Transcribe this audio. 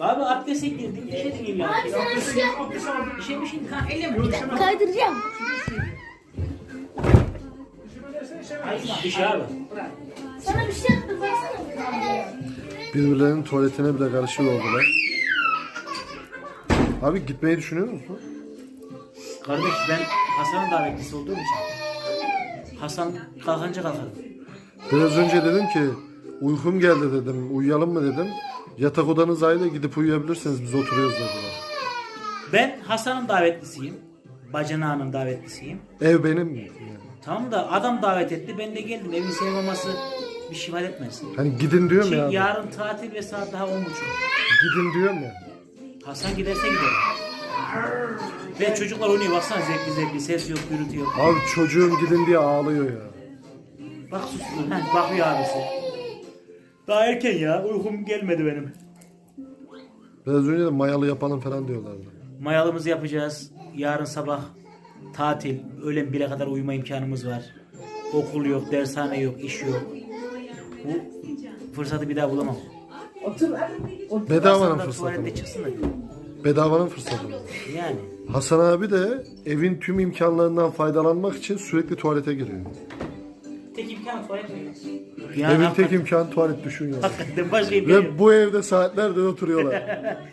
Abi abdeste girdik. İşedin illa. Abi sana bir şey İşemişsin kan elleme. kaydıracağım. İş abi. Sana bir şey yaptım baksana. Birbirlerinin tuvaletine bile karışır oldular. Abi gitmeyi düşünüyor musun? Kardeş ben Hasan'ın davetlisi olduğum için. Hasan kalkınca kalkarım. Biraz önce dedim ki uykum geldi dedim. Uyuyalım mı dedim. Yatak odanız ayrı gidip uyuyabilirsiniz biz oturuyoruz dediler. Ben Hasan'ın davetlisiyim. Bacanağının davetlisiyim. Ev benim. Yani. Tamam da adam davet etti. Ben de geldim. Evin sevmaması bir şey ifade etmez. Hani gidin diyorum Ki ya. abi. yarın tatil ve saat daha 10.30. Gidin diyorum ya. Hasan giderse giderim. Ve çocuklar oynuyor. Baksana zevkli zevkli. Ses yok, gürültü yok. Abi çocuğum gidin diye ağlıyor ya. Bak sustu. Heh, bakıyor abisi. Daha erken ya. Uykum gelmedi benim. Biraz önce de mayalı yapalım falan diyorlardı. Mayalımızı yapacağız. Yarın sabah tatil. Öğlen 1'e kadar uyuma imkanımız var. Okul yok, dershane yok, iş yok. Bu fırsatı bir daha bulamam. Bedavanın Aslında fırsatı. tuvalette çıksın da. Bedavanın fırsatı. Yani. Hasan abi de evin tüm imkanlarından faydalanmak için sürekli tuvalete giriyor. Tek imkan tuvalet mi? Evin tek imkanı tuvalet düşün. Hakikaten başka yok. Ve bu evde saatlerdir oturuyorlar.